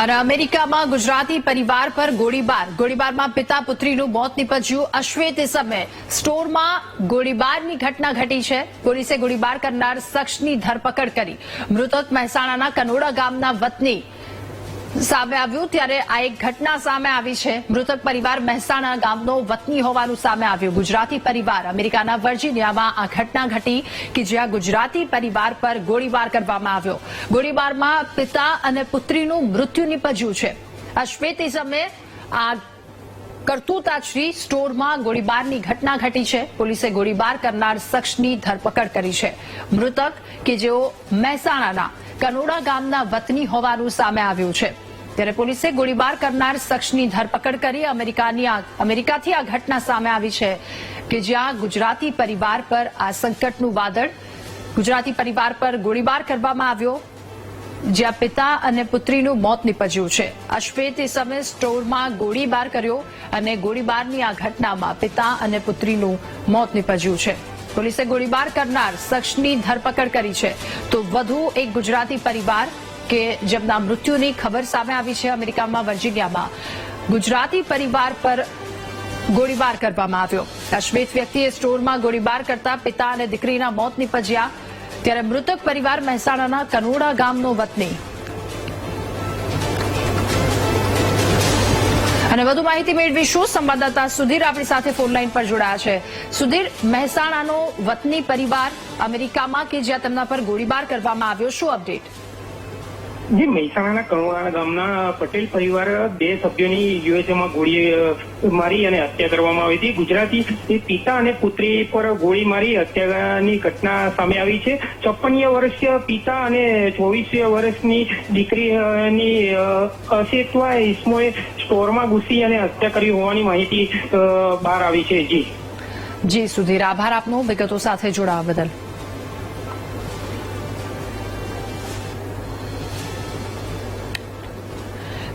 અને અમેરિકામાં ગુજરાતી પરિવાર પર ગોળીબાર. ગોળીબારમાં પિતા પુત્રીનું મોત નીપજ્યું. અશ્વેત સમયે સ્ટોરમાં ગોળીબારની ઘટના ઘટી છે. પોલીસે ગોળીબાર કરનાર શખ્સની ધરપકડ કરી. મૃતક મહેસાણાના કનોડા ગામના વતની સામે આવ્યું ત્યારે આ એક ઘટના સામે આવી છે. મૃતક પરિવાર મહેસાણા ગામનો વતની હોવાનું સામે આવ્યું. ગુજરાતી પરિવાર અમેરિકાના વર્જિનિયામાં આ ઘટના ઘટી કે જ્યાં ગુજરાતી પરિવાર પર ગોળીબાર કરવામાં આવ્યો. ગોળીબારમાં પિતા અને પુત્રીનું મૃત્યુ નિપજ્યું છે. અશ્વેત સમયે આ કરતૂતાશ્રી સ્ટોરમાં ગોળીબારની ઘટના ઘટી છે. પોલીસે ગોળીબાર કરનાર શખ્સની ધરપકડ કરી છે. મૃતક કે જેઓ મહેસાણાના કનોડા ગામના વતની હોવાનું સામે આવ્યું છે. ત્યારે પોલીસે ગોળીબાર કરનાર શખ્સની ધરપકડ કરી અમેરિકાથી આ ઘટના સામે આવી છે કે જ્યાં ગુજરાતી પરિવાર પર આ સંકટનું વાદળ, ગુજરાતી પરિવાર પર ગોળીબાર કરવામાં આવ્યો, જ્યાં પિતા અને પુત્રીનું મોત નીપજ્યું છે. અશ્વેત સમયે સ્ટોરમાં ગોળીબાર કર્યો અને ગોળીબારની આ ઘટનામાં પિતા અને પુત્રીનું મોત નીપજ્યું છે. પોલીસે ગોળીબાર કરનાર શખ્સની ધરપકડ કરી છે. તો વધુ એક ગુજરાતી પરિવાર કે જેમના મૃત્યુની ખબર સામે આવી છે અમેરિકામાં, વર્જિનિયામાં. ગુજરાતી પરિવાર પર ગોળીબાર કરવામાં આવ્યો. અશ્વેત વ્યક્તિએ સ્ટોરમાં ગોળીબાર કરતા પિતા અને દીકરીના મોત નીપજ્યા. ત્યારે મૃતક પરિવાર મહેસાણાના કનોડા ગામનો વતની. અને વધુ માહિતી મેળવીશું. સંવાદદાતા સુધીર આપણી સાથે ફોનલાઈન પર જોડાયા છે. સુધીર, મહેસાણાનો વતની પરિવાર અમેરિકામાં કે જ્યાં તેમના પર ગોળીબાર કરવામાં આવ્યો? શું અપડેટ? જે મહેસાણાના કણોડા ગામના પટેલ પરિવાર બે સભ્યોની યુએસએમાં ગોળી મારી અને હત્યા કરવામાં આવી હતી. ગુજરાતી પિતા અને પુત્રી પર ગોળી મારી હત્યાની ઘટના સામે આવી છે. ચોપનીય વર્ષીય પિતા અને ચોવીસીય વર્ષની દીકરીની અસ્તિત્વ ઇસ્મોએ સ્ટોરમાં ઘૂસી અને હત્યા કરી હોવાની માહિતી બહાર આવી છે. જી. જી સુધીર, આભાર આપનો. વિગતો સાથે જોડાવા બદલ.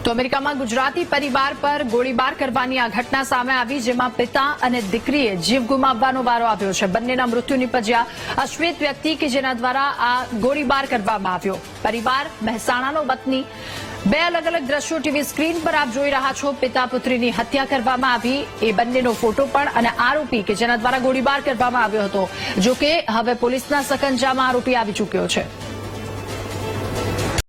તો અમેરિકામાં ગુજરાતી પરિવાર પર ગોળીબાર કરવાની આ ઘટના સામે આવી, જેમાં પિતા અને દીકરીએ જીવ ગુમાવવાનો વારો આવ્યો છે. બંનેના મૃત્યુ નિપજ્યા અશ્વેત વ્યક્તિ કે જેના દ્વારા આ ગોળીબાર કરવામાં આવ્યો. પરિવાર, મહેસાણાનો વતની બે અલગ અલગ દ્રશ્યો ટીવી સ્ક્રીન પર આપ જોઈ રહ્યા છો. પિતા પુત્રીની હત્યા કરવામાં આવી, એ બંનેનો ફોટો પણ અને આરોપી કે જેના દ્વારા ગોળીબાર કરવામાં આવ્યો હતો. જોકે હવે પોલીસના સકંજામાં આરોપી આવી ચૂક્યો છે.